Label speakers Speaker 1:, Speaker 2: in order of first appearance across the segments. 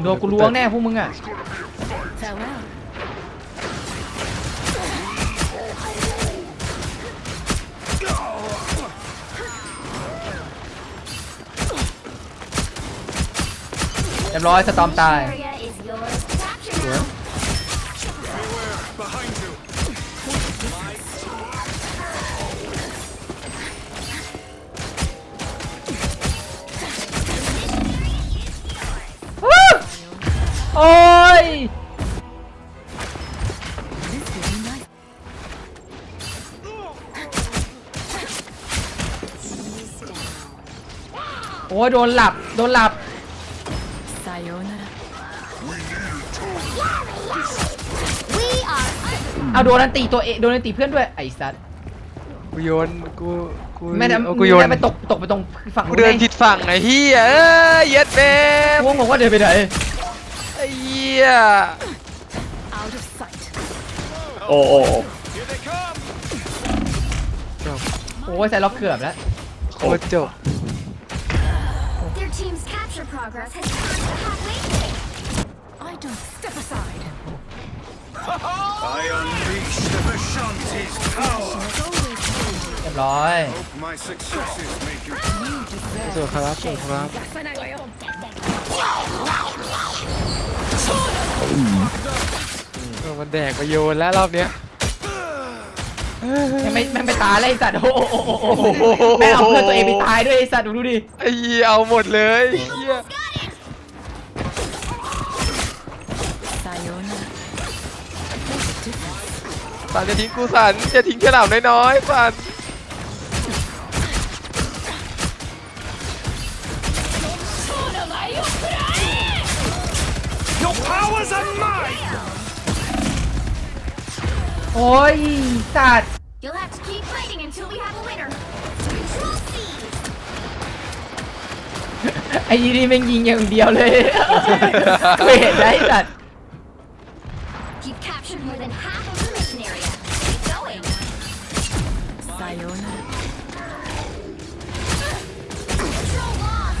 Speaker 1: โดนกูล้วงแน่พวกมึงอะเรียบร้อยสตอมตาย โอ้ย
Speaker 2: This will be nice.
Speaker 3: Ease down.
Speaker 1: โอ้ยโดนหลับ โดนหลับ
Speaker 2: Sayonara.
Speaker 3: We are
Speaker 1: เอาโดนอันตีตัวเองโดนอันตีเพื่อนด้วยไอ้สัส
Speaker 4: กูโยนกูกู
Speaker 1: แม่
Speaker 4: เอากูโยน
Speaker 1: ไปตกตกไปตรงฝั่ง
Speaker 4: กูเดินผิดฝั่งไอ้เหี้ยเอ้ยเย็ดแม่
Speaker 1: พวกบอกว่าเดินไปไหน
Speaker 4: ไอ้เหี้ย
Speaker 2: Out of sight.
Speaker 5: โอ้โอ้โอ้
Speaker 6: Here they come.
Speaker 1: โอ้ยใส่ล็อกเกือบแล้ว
Speaker 4: โคตรจบ
Speaker 3: their team's capture progress has passed the halfway point.
Speaker 2: I don't step aside.
Speaker 6: I unleash the Vishanti's power.
Speaker 1: เรียบร้อย
Speaker 6: Hope my successes make you
Speaker 4: สวยครับสวยครับ
Speaker 2: Gasanagoyo.
Speaker 4: เออมันแดกมาโยนแล้วรอบเนี้ย
Speaker 1: แม่งไม่แม่งไปตายเลยไอ้สัตว์โอ้โหโอ้โหโอ้โหแม่งเอาเพื่อนตัวเองไปตายด้วยไอ้สัตว์ดูดิ
Speaker 4: ไอ้เหี้ยเอาหมดเลยเหี้ย
Speaker 2: Sayonara.
Speaker 4: สันจะทิ้งกูสันจะทิ้งแค่หนามน้อยๆสัน
Speaker 1: โอ้ยสัตว์
Speaker 3: You'll have to keep fighting until we have a winner. Control C.
Speaker 1: ไอ้ยี่นี่แม่งยิงอย่างเดียวเลยกูเห็นได้ไอ้สัตว์
Speaker 3: You've captured more than half of the mission area. Keep going.
Speaker 2: Sayonara.
Speaker 3: Control lost.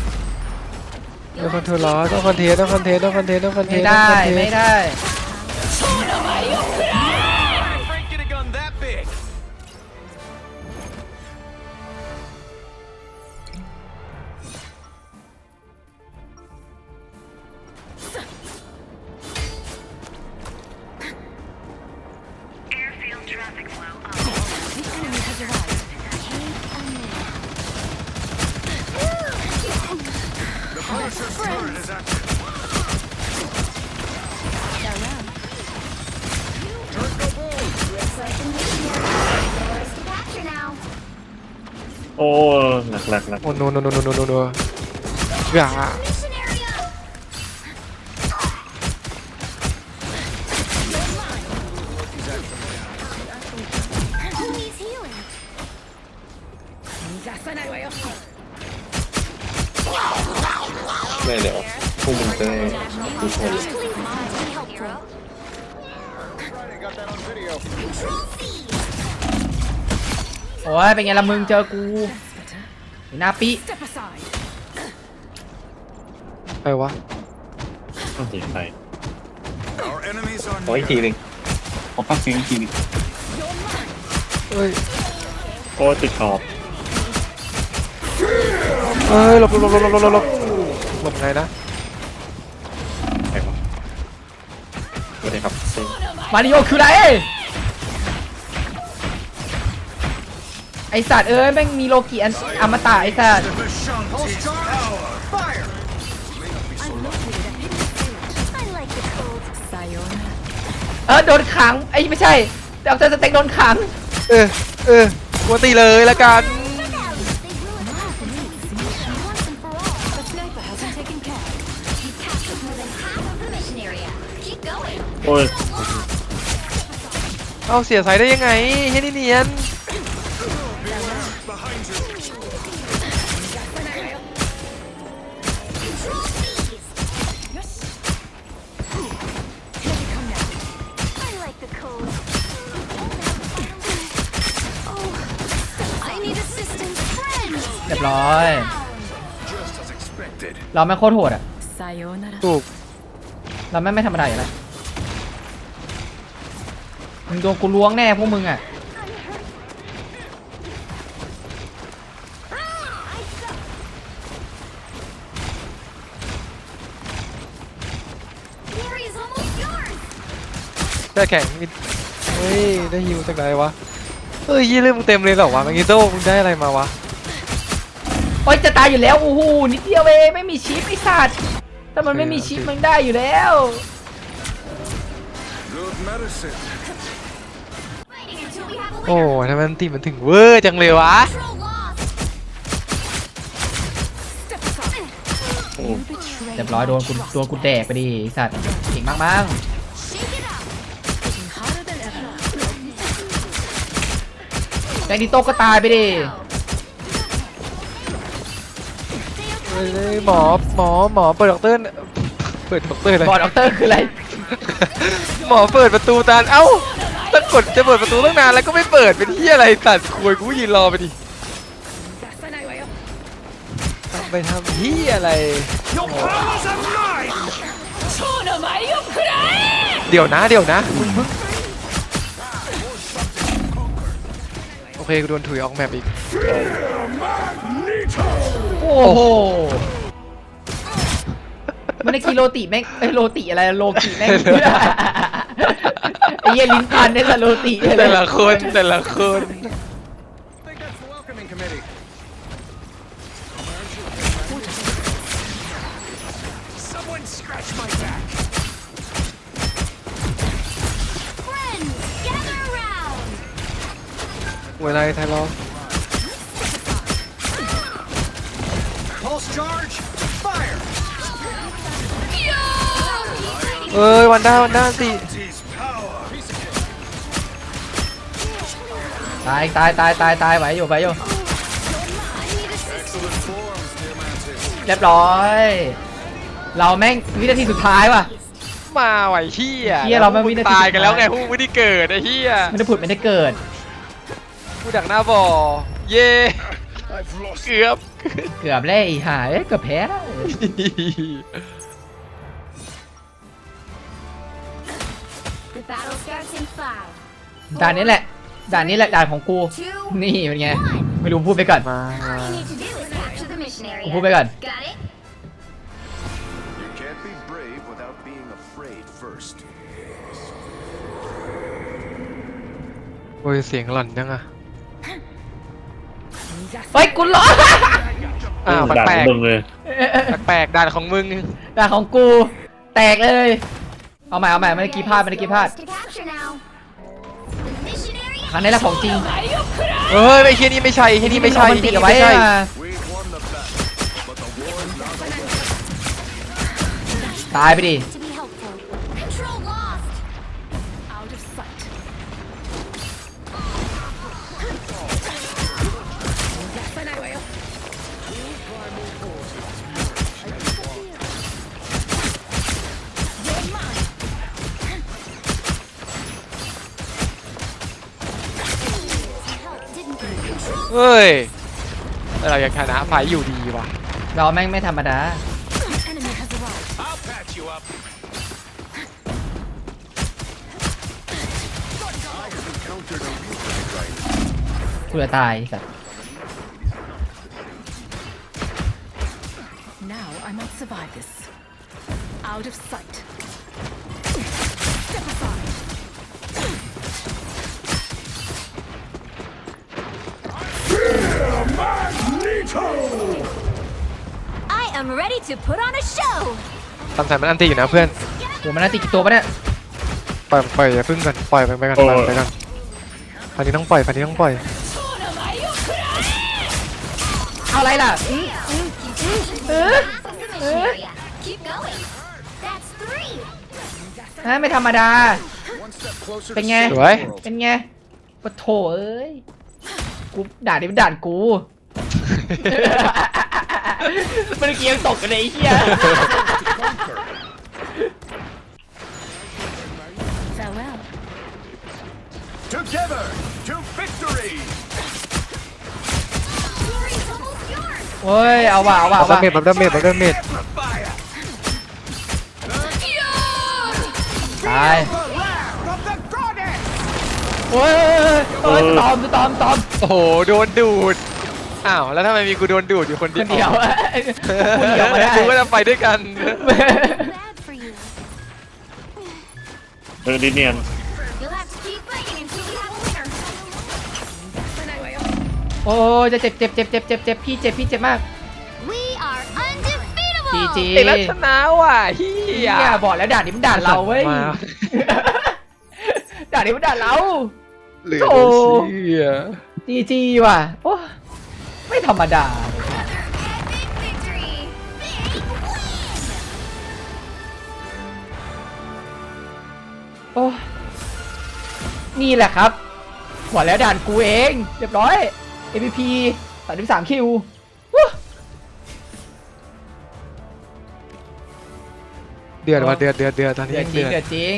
Speaker 4: ต้องคอนโทรลล้อต้องคอนเทนต์ต้องคอนเทนต์ต้องคอนเทนต์ต้องคอนเท
Speaker 1: ไม่
Speaker 4: นต์
Speaker 1: ได้
Speaker 4: ต้องคอนเทนต์
Speaker 1: ไม่ได้
Speaker 6: Frank
Speaker 5: อ้หนักหนักหนัก
Speaker 4: โอ้โนโนโนโนโนโนโนอย่า
Speaker 3: Mission area. Who needs healing?
Speaker 2: Gasanagoyo.
Speaker 5: ไม่เดี๋ยวพวกมึงจะได้ดูชน
Speaker 3: Please be helpful.
Speaker 6: Got that on video.
Speaker 3: Control C.
Speaker 1: โอ้ยเป็นไงละมึงเจอกูไอ้หน้าปิ
Speaker 2: Step aside.
Speaker 4: ไปวะ
Speaker 5: ต้องตีใคร
Speaker 6: Our enemies are
Speaker 5: ขออีกทีหนึ่งขอพักเสียงอีกทีหนึง
Speaker 4: เอ้ย
Speaker 5: โอ้ติดขอบ
Speaker 4: เอ้ยหลบหลบหลบหลบหลบหลบหลบหลบไงนะ
Speaker 5: ใครวะสวัสดีครับเซ็ง
Speaker 1: มาริโอคือไร ไอสัตว์เอ้ยแม่งมีโลกิอันอมตะไอสัตว์
Speaker 6: the Vishanti's power. Fire.
Speaker 3: I like the cold.
Speaker 2: Sayonara.
Speaker 1: เออโดนขังไอ้ไม่ใช่ดอกเตอร์สเต็กโดนขัง
Speaker 4: เออ เออกูตีเลยละกัน
Speaker 3: Once and for all.
Speaker 2: The sniper hasn't taken care.
Speaker 3: You've captured more than half of the mission area. Keep going.
Speaker 5: โอ้ย
Speaker 4: เอาเสียสายได้ยังไงเฮ้ยนี่เนียน
Speaker 1: รียบร้อย
Speaker 6: Just as expected.
Speaker 1: เราไม่งโคตรโหดอะ
Speaker 2: Sayonara.
Speaker 4: ถูก
Speaker 1: เราไม่ไม่ธรรมดาอยู่แล้วมึงโดนกูล้วงแน่พวกมึงอะ
Speaker 3: The area is almost yours.
Speaker 4: ได้แข่งมิดเฮ้ย ได้ฮิวจากไหนวะ เฮ้ยยี่เรื่องมึงเต็มเลยเหรอวะแมงกิโต้มึงได้อะไรมาวะ
Speaker 1: โอ๊ยจะตายอยู่แล้วโอ้โหนิดเดียวเองไม่มีชิปไอ้สัตว์ถ้ามันไม่มีชิปมันได้อยู่แล้ว
Speaker 6: Good medicine.
Speaker 3: Fighting until we have a
Speaker 4: โอ้
Speaker 3: winner.
Speaker 4: ทำไมมันตีมันถึงเวอร์จังเลยวะ
Speaker 3: Control lost.
Speaker 2: Step aside. You betrayed
Speaker 1: เรียบร้อยโดนกูโดนกูแดกไปดิไอ้สัตว์เก่งมากมั้ง
Speaker 3: Shake it up.
Speaker 2: Working harder than ever.
Speaker 1: แดงดิโต้ก็ตายไปดิ
Speaker 4: เฮ้ยหมอหมอหมอเปิดด็อกเตอร์เปิดด็อกเตอร์เลย
Speaker 1: บอดด็อกเตอร์คืออะไร
Speaker 4: หมอเปิดประตูตานเอ้าถ้ากดจะเปิดประตูตั้งนานแล้วก็ไม่เปิดเป็นที่อะไรตัดควยกูยืนรอไปดิต้องไปทำที่อะไร
Speaker 6: Your powers are mine!
Speaker 4: เดี๋ยวนะเดี๋ยวนะมึงเพิ่งโอเคกูโดนถุยออกแมปอีก
Speaker 1: โอ้โหมันในกีโรติแม่งไอ้ยโรติอะไรโลกิแม่งไอ้เหี้ยลิ้นพันได้ละโรติ
Speaker 4: แต่ละคนแต่ละคน
Speaker 6: I think that's the welcoming committee. Someone scratch my back.
Speaker 3: Friends, gather around.
Speaker 4: เวลาไทยรอ
Speaker 6: Pulse charge. Fire.
Speaker 4: เอ้ยวันด้าวันด้าสิ
Speaker 6: Tease power.
Speaker 1: ตายตายตายตายตายไหวอยู่ไหวอยู่
Speaker 6: Excellent forms, dear Mantis.
Speaker 1: เรียบร้อย เราแม่งวินาทีสุดท้ายว่ะ
Speaker 4: มาไหวเฮีย
Speaker 1: เหี้ยเราไม่วินาที
Speaker 4: ตายกันแล้วไง
Speaker 1: สุดท้าย
Speaker 4: พวกมึงไม่ได้เกิดไอ้เฮีย
Speaker 1: ไม่ได้ผุดไม่ได้เกิด
Speaker 4: กูดักหน้าบ่อเย่
Speaker 6: I've lost
Speaker 4: เกือบ
Speaker 1: เกือบเลยไอ้ห่าเอ้ยเกือบแพ้แล้ว
Speaker 3: The battle starts in five,
Speaker 1: ด่านนี้แหละ ด่านนี้แหละด่านของกู
Speaker 3: two,
Speaker 1: นี่เป็นไง ไม่รู้พูดไปก่อน
Speaker 4: มา
Speaker 3: All you need to do is capture the mission area.
Speaker 1: พูดไปก่อน
Speaker 3: Got it?
Speaker 6: You can't be brave without being afraid first.
Speaker 4: โอ้ยเสียงหล่อนจังอะ
Speaker 1: เฮ้ยกูร้อน
Speaker 4: อ้าว
Speaker 5: ด่า
Speaker 4: แปลก
Speaker 5: มึงเลย
Speaker 4: ๆแปลกๆด่านของมึง
Speaker 1: ด่านของกู แตกเลย เอาใหม่เอาใหม่ไม่ได้กี่พลาดไม่ได้กี่พลาด
Speaker 3: To capture now. The mission area
Speaker 1: ครั้งนี้แหละของจริง
Speaker 4: เฮ้ยไอ้เฮียนี่ไม่ใช่เฮียนี่ไม่ใช่
Speaker 1: มัน
Speaker 4: เฮี
Speaker 1: ติ
Speaker 4: ย
Speaker 1: ด
Speaker 4: นี่
Speaker 1: เอาไว้
Speaker 4: ไม่ใช่
Speaker 1: อะ
Speaker 6: We've won the battle, but the war is not over.
Speaker 1: ตายไปดิ
Speaker 3: to be helpful. Control lost.
Speaker 4: เฮ้ยแต่เรายังชนะไฟอยู่ดีว่ะ
Speaker 1: เราแม่งไม่ธรรมดา
Speaker 2: Enemy has arrived.
Speaker 6: I'll patch you up. I have encountered a weakling right
Speaker 1: กูจะตายไอ้สัตว์
Speaker 2: Now I might survive this. Out of sight. Step aside.
Speaker 3: I am ready to put on a show.
Speaker 4: ตามสายมันอันตีอยู่นะเพื่อน
Speaker 1: โหมันน่าติดกี่ตัวปะเนี่ย
Speaker 4: ปล่อยปล่อยอย่าพึ่งก่อนปล่อยไปไปก่อนปล่อยไปก่อนพันนี้ต้องปล่อยพันนี้ต้องปล่อย
Speaker 1: เอาอะไรล่ะอืม
Speaker 3: Half of the mission area. Keep going. That's three.
Speaker 1: ฮะไม่ธรรมดา
Speaker 6: One step closer
Speaker 1: เป็น
Speaker 6: to
Speaker 1: ไง
Speaker 6: saving
Speaker 4: สวย
Speaker 6: the world.
Speaker 1: เป็นไงปะโถเอ้ยกูด่านนี้เป็นด่านกู มันเกียงตกกันเลยไอ้เหี้ย
Speaker 6: Conquer.
Speaker 2: Farewell.
Speaker 6: Together to victory!
Speaker 3: Glory is almost yours.
Speaker 1: เฮ้ย เอาว่ะเอาว่ะ
Speaker 4: บั
Speaker 1: เอา
Speaker 4: ฟ
Speaker 1: ว่ะ
Speaker 4: ดาเมจบัฟดาเมจบัฟดาเมจ
Speaker 6: Fire!
Speaker 1: ตายโอ้ยเอ้ยตอมตอมตอม
Speaker 4: โอ้โห โดนดูด อ้าวแล้วทำไมมีกูโดนดูดอยู่คน
Speaker 1: ค
Speaker 4: เดียวน
Speaker 1: เดียวคนเดียวมาได้
Speaker 4: กูก็จะไปด้วยกัน
Speaker 3: Bad for you.
Speaker 5: เออดิเนียน
Speaker 3: You'll have to keep fighting until we have a winner.
Speaker 1: โอ้ยจะเจ็บเจ็บเจ็บเจ็บเจ็บเจ็บพี่เจ็บพี่เจ็บมาก
Speaker 3: We are undefeatable.
Speaker 1: จีจี
Speaker 4: ไอ้ลัชนะว่ะเฮี
Speaker 1: เฮี
Speaker 4: ย
Speaker 1: ยบอกแล้วด่านนี้มันด่านเราเว้ย
Speaker 4: มา
Speaker 1: ด่านนี้มันด่านเรา
Speaker 4: เหลือ
Speaker 1: โธ่
Speaker 4: เชื่อ
Speaker 1: จีจีว่ะ โอ้ ไม่ธรรมดา
Speaker 3: Big victory. Big win.
Speaker 1: โอ้นี่แหละครับบอกแล้วด่านกูเอง เรียบร้อย MVP 33คิววู้
Speaker 4: เดือดว่ะเดือดเดือดเดือดตอนนี้
Speaker 1: เดือดจริง
Speaker 4: เดือด
Speaker 1: เดือดจริง